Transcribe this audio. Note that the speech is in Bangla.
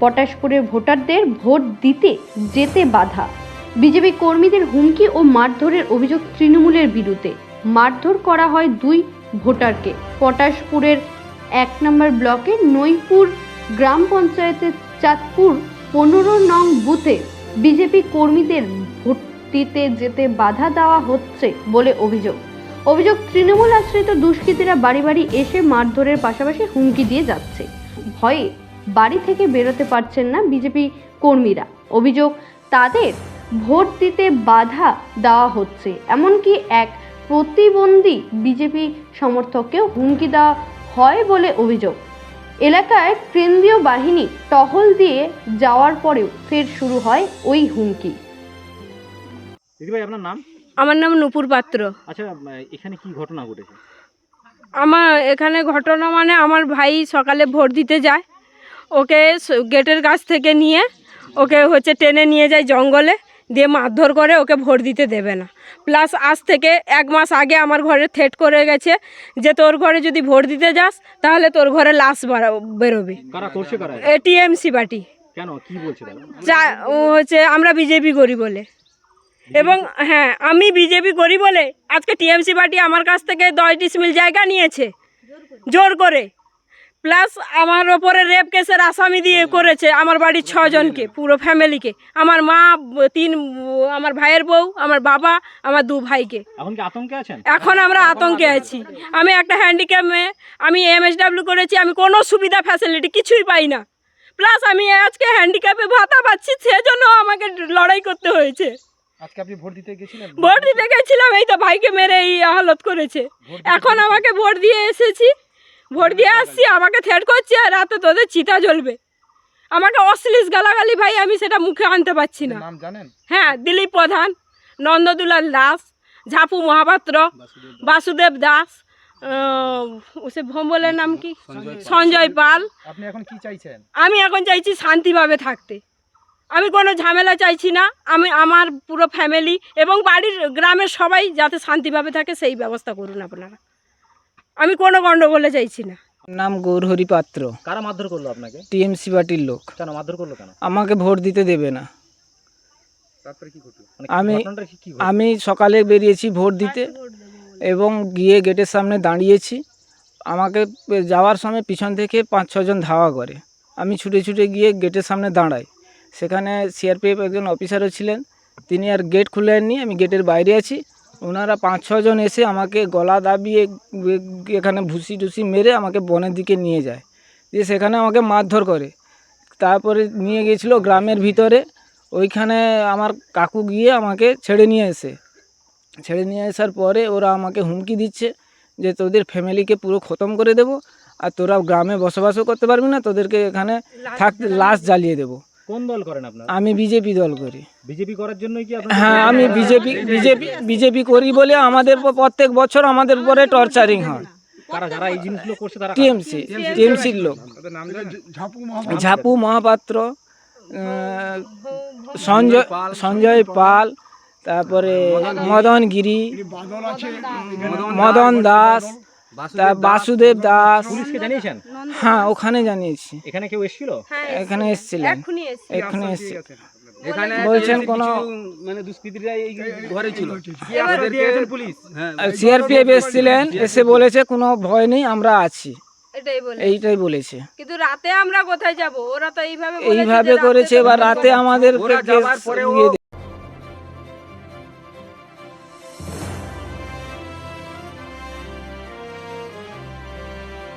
পটাশপুরের ভোটারদের ভোট দিতে যেতে বাধা। বিজেপি কর্মীদের হুমকি ও মারধরের অভিযোগ তৃণমূলের বিরুদ্ধে। মারধর করা হয় দুই ভোটারকে। পটাশপুরের এক নম্বর ব্লকের নৈপুর গ্রাম পঞ্চায়েতের চাঁদপুর পনেরো নং বুথে বিজেপি কর্মীদের ভোট দিতে যেতে বাধা দেওয়া হচ্ছে বলে অভিযোগ। অভিযোগ তৃণমূল আশ্রিত দুষ্কৃতীরা বাড়ি বাড়ি এসে মারধরের পাশাপাশি হুমকি দিয়ে যাচ্ছে। ভয়ে বাড়ি থেকে বেরোতে পারছেন না বিজেপি কর্মীরা। অভিযোগ তাদের ভোট দিতে বাধা দেওয়া হচ্ছে। এমনকি এক প্রতিবন্ধী বিজেপি সমর্থককেও হুমকি দেওয়া হয় বলে অভিযোগ। এলাকায় কেন্দ্রীয় বাহিনী টহল দিয়ে যাওয়ার পরেও ফের শুরু হয় ওই হুমকি। দিদিভাই আপনার নাম? আমার নাম নুপুর পাত্র। আচ্ছা এখানে কি ঘটনা ঘটেছে? আমার এখানে ঘটনা মানে আমার ভাই সকালে ভোট দিতে যায়। ওকে গেটের কাছ থেকে নিয়ে ওকে হচ্ছে টেনে নিয়ে যায় জঙ্গলে দিয়ে মারধর করে ওকে ভোট দিতে দেবে না। প্লাস আজ থেকে এক মাস আগে আমার ঘরে থেট করে গেছে যে তোর ঘরে যদি ভোট দিতে যাস তাহলে তোর ঘরে লাশ বেরোবে। চা ও হচ্ছে আমরা বিজেপি করি বলে। এবং হ্যাঁ আমি বিজেপি করি বলে আজকে টিএমসি পার্টি আমার কাছ থেকে দশ ডিসমিল জায়গা নিয়েছে। জোর করে। প্লাস আমার ওপরে রেপ কেসের আসামি দিয়ে করেছে আমার বাড়ির ছজনকে পুরো ফ্যামিলিকে আমার মা তিন আমার ভাইয়ের বউ আমার বাবা আমার দু ভাইকে। এখন আমরা আতঙ্কে আছি। আমি একটা হ্যান্ডিক্যাপ মেয়ে আমি এমএসডাব্লিউ করেছি আমি কোনো সুবিধা ফ্যাসিলিটি কিছুই পাই না। প্লাস আমি আজকে হ্যান্ডিক্যাপে ভাতা পাচ্ছি সেজন্য আমাকে লড়াই করতে হয়েছে। আজকে আপনি ভোট দিতে গেছিলেন? ভোট দিতে গেছিলাম এই তো ভাইকে মেরে এই হালত করেছে। এখন আমাকে ভোট দিয়ে এসেছি। ভোট দিয়ে আসছি আমাকে থ্রেট করছে আর রাতে তোদের চিতা জ্বলবে। আমাকে অশ্লীল গালাগালি ভাই আমি সেটা মুখে আনতে পারছি না। হ্যাঁ দিলীপ প্রধান নন্দদুলাল দাস ঝাপু মহাপাত্র বাসুদেব দাস। সে ভম্বলের নাম কি? সঞ্জয় পাল। আপনি এখন কি চাইছেন? আমি এখন চাইছি শান্তিভাবে থাকতে। আমি কোনো ঝামেলা চাইছি না। আমি আমার পুরো ফ্যামিলি এবং বাড়ির গ্রামের সবাই যাতে শান্তিভাবে থাকে সেই ব্যবস্থা করুন আপনারা। আমি কোনো গণ্ডগোলে চাইছি না। নাম গৌরহরি পাত্র কারা মারধর করল আপনাকে? টিএমসি পার্টির লোক। কেন মারধর করল কেন? আমাকে ভোট দিতে দেবে না। তারপরে কি ঘটলো? মানে আমি-? আমি সকালে বেরিয়েছি ভোট দিতে এবং গিয়ে গেটের সামনে দাঁড়িয়েছি। আমাকে যাওয়ার সময় পিছন থেকে পাঁচ ছজন ধাওয়া করে। আমি ছুটে ছুটে গিয়ে গেটের সামনে দাঁড়াই। সেখানে সিআরপিএফ একজন অফিসারও ছিলেন। তিনি আর গেট খুলেননি আমি গেটের বাইরে আছি। ওনারা পাঁচ ছজন এসে আমাকে গলা দাবিয়ে এখানে ভুসি টুসি মেরে আমাকে বনের দিকে নিয়ে যায়। দিয়ে সেখানে আমাকে মারধর করে। তারপরে নিয়ে গেছিল গ্রামের ভিতরে। ওইখানে আমার কাকু গিয়ে আমাকে ছেড়ে নিয়ে এসে। ছেড়ে নিয়ে আসার পরে ওরা আমাকে হুমকি দিচ্ছে যে তোদের ফ্যামিলিকে পুরো খতম করে দেব আর তোরা গ্রামে বসবাসও করতে পারবি না, তোদেরকে এখানে থাকতে লাশ জ্বালিয়ে দেব। কোন দল করেন আপনারা? আমি বিজেপি দল করি। বিজেপি করার জন্যই কি আপনারা হ্যাঁ আমি বিজেপি বিজেপি বিজেপি করি বলে আমাদের প্রত্যেক বছর আমাদের উপরে টর্চারিং হয়। কারা যারা এই জিনিসগুলো করছে তারা টিএমসি টিএমসির লোক। ঝাপু মহাপাত্র। সঞ্জয় সঞ্জয় পাল তারপরে মদন গিরি। মদন দাস তা বাসুদেব দাস। পুলিশকে জানিয়েছেন? হ্যাঁ ওখানে জানিয়েছি। এখানে কেউ এসেছিল? এখানে এসেছিলেন। এখানে এসছে বলছেন কোনো মানে দুষ্কৃতীরা এই ঘরে ছিল। পুলিশ? সিআরপিএফ এসেছিলেন এসে বলেছে কোনো ভয় নেই আমরা আছি। এইটাই বলেছে। কিন্তু রাতে আমরা কোথায় যাব? ওরা তো এইভাবে এইভাবে করেছে এবার রাতে আমাদের